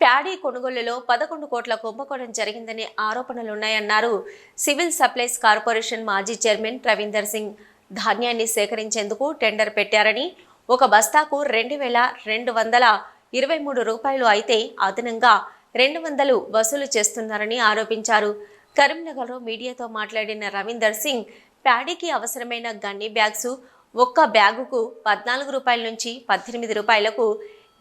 Paddy కొనుగోలులో పదకొండు కోట్ల కుంభకోణం జరిగిందనే ఆరోపణలున్నాయన్నారు. సివిల్ సప్లైస్ కార్పొరేషన్ మాజీ చైర్మన్ రవీందర్ సింగ్ ధాన్యాన్ని సేకరించేందుకు టెండర్ పెట్టారని ఒక బస్తాకు రెండు వేల రెండు వందల ఇరవై మూడు రూపాయలు అయితే అదనంగా రెండు వందలు వసూలు చేస్తున్నారని ఆరోపించారు. కరీంనగర్లో మీడియాతో మాట్లాడిన రవీందర్ సింగ్ ప్యాడీకి అవసరమైన గన్ని బ్యాగ్స్ ఒక్క బ్యాగుకు పద్నాలుగు రూపాయల నుంచి పద్దెనిమిది రూపాయలకు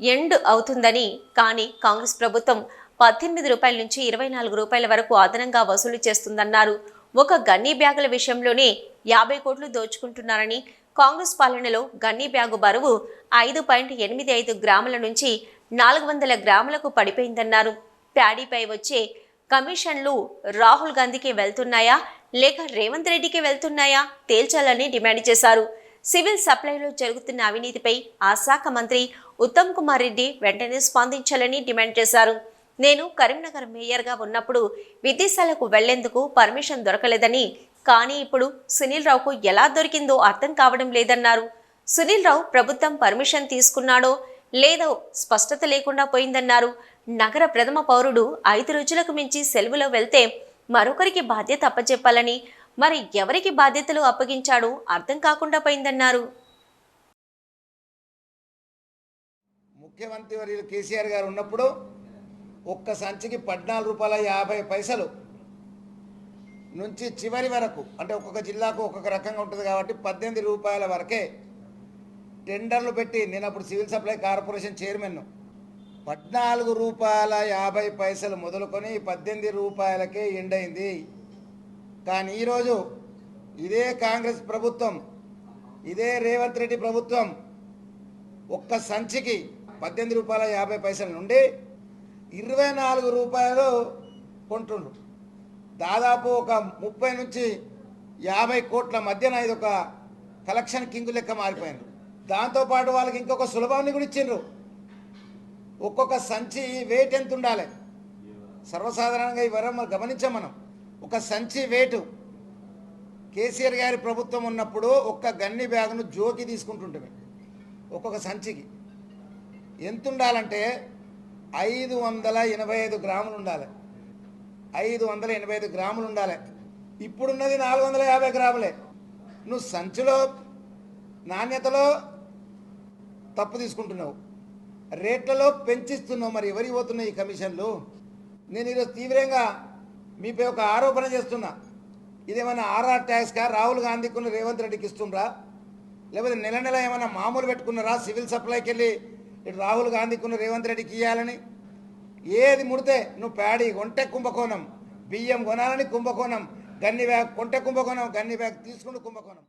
ఎండ్ అవుతుందని. కానీ కాంగ్రెస్ ప్రభుత్వం పద్దెనిమిది రూపాయల నుంచి ఇరవై నాలుగు రూపాయల వరకు అదనంగా వసూలు చేస్తుందన్నారు. ఒక గన్నీ బ్యాగుల విషయంలోనే యాభై కోట్లు దోచుకుంటున్నారని. కాంగ్రెస్ పాలనలో గన్నీ బ్యాగు బరువు ఐదు పాయింట్ ఎనిమిది ఐదు గ్రాముల నుంచి నాలుగు వందల గ్రాములకు పడిపోయిందన్నారు. ప్యాడీపై వచ్చే కమిషన్లు రాహుల్ గాంధీకి వెళ్తున్నాయా? లేక రేవంత్ రెడ్డికి వెళ్తున్నాయా? తేల్చాలని డిమాండ్ చేశారు. సివిల్ సప్లైలో జరుగుతున్న అవినీతిపై ఆ శాఖ మంత్రి ఉత్తమ్ కుమార్ రెడ్డి వెంటనే స్పందించాలని డిమాండ్ చేశారు. నేను కరీంనగర్ మేయర్గా ఉన్నప్పుడు విదేశాలకు వెళ్ళేందుకు పర్మిషన్ దొరకలేదని కానీ ఇప్పుడు సునీల్ రావుకు ఎలా దొరికిందో అర్థం కావడం లేదన్నారు. సునీల్ రావు ప్రభుత్వం పర్మిషన్ తీసుకున్నాడో లేదో స్పష్టత లేకుండా పోయిందన్నారు. నగర ప్రథమ పౌరుడు ఐదు రోజులకు మించి సెలవులో వెళ్తే మరొకరికి బాధ్యత అప్పచెప్పాలని మరి ఎవరికి బాధ్యతలు అప్పగించాడో? అర్థం కాకుండా పోయిందన్నారు. ముఖ్యమంత్రి వర్యులు కేసీఆర్ గారు ఉన్నప్పుడు ఒక్క సంచికి పద్నాలుగు రూపాయల యాభై పైసలు నుంచి చివరి వరకు అంటే ఒక్కొక్క జిల్లాకు ఒక్కొక్క రకంగా ఉంటుంది కాబట్టి పద్దెనిమిది రూపాయల వరకే టెండర్లు పెట్టి నేను అప్పుడు సివిల్ సప్లై కార్పొరేషన్ చైర్మన్ను పద్నాలుగు రూపాయల యాభై పైసలు మొదలుకొని పద్దెనిమిది రూపాయలకే ఎండైంది. కానీ ఈరోజు ఇదే కాంగ్రెస్ ప్రభుత్వం ఇదే రేవంత్ రెడ్డి ప్రభుత్వం ఒక్క సంచికి పద్దెనిమిది రూపాయల యాభై పైసల నుండి ఇరవై నాలుగు రూపాయలు కొంటుండ్రు. దాదాపు ఒక ముప్పై నుంచి యాభై కోట్ల మధ్యన ఇది ఒక కలెక్షన్ కింగ్ లెక్క మారిపోయింది. దాంతోపాటు వాళ్ళకి ఇంకొక సులభాన్ని కూడా ఇచ్చిండ్రు. ఒక్కొక్క సంచి వెయిట్ ఎంత ఉండాలి సర్వసాధారణంగా ఈ వరం గమనించాం మనం. ఒక సంచి వేటు. కేసీఆర్ గారి ప్రభుత్వం ఉన్నప్పుడు ఒక్క గన్ని బ్యాగును జోకి తీసుకుంటుంటే ఒక్కొక్క సంచికి. ఎంత ఉండాలంటే ఐదు వందల ఎనభై ఐదు గ్రాములు ఉండాలి ఐదు వందల ఎనభై ఐదు గ్రాములు ఉండాలి ఇప్పుడున్నది నాలుగు వందల యాభై గ్రాములే. నువ్వు సంచిలో నాణ్యతలో తప్పు తీసుకుంటున్నావు. రేట్లలో పెంచిస్తున్నావు మరి ఎవరికి పోతున్నాయి ఈ కమిషన్లు? నేను ఈరోజు తీవ్రంగా మీపై ఒక ఆరోపణ చేస్తున్నా. ఇదేమైనా ఆర్ఆర్ ట్యాక్స్కా? రాహుల్ గాంధీకి రేవంత్ రెడ్డికి ఇస్తుండ్రా? లేకపోతే నెల నెల ఏమైనా మామూలు పెట్టుకున్నారా? సివిల్ సప్లైకి వెళ్ళి ఇటు రాహుల్ గాంధీకి రేవంత్ రెడ్డికి ఇవ్వాలని ఏది ముడితే నువ్వు ప్యాడీ కొంటే కుంభకోణం బియ్యం కొనాలని కుంభకోణం గన్ని బ్యాగ్ కొంటే కుంభకోణం గన్ని బ్యాగ్ తీసుకుంటూ కుంభకోణం.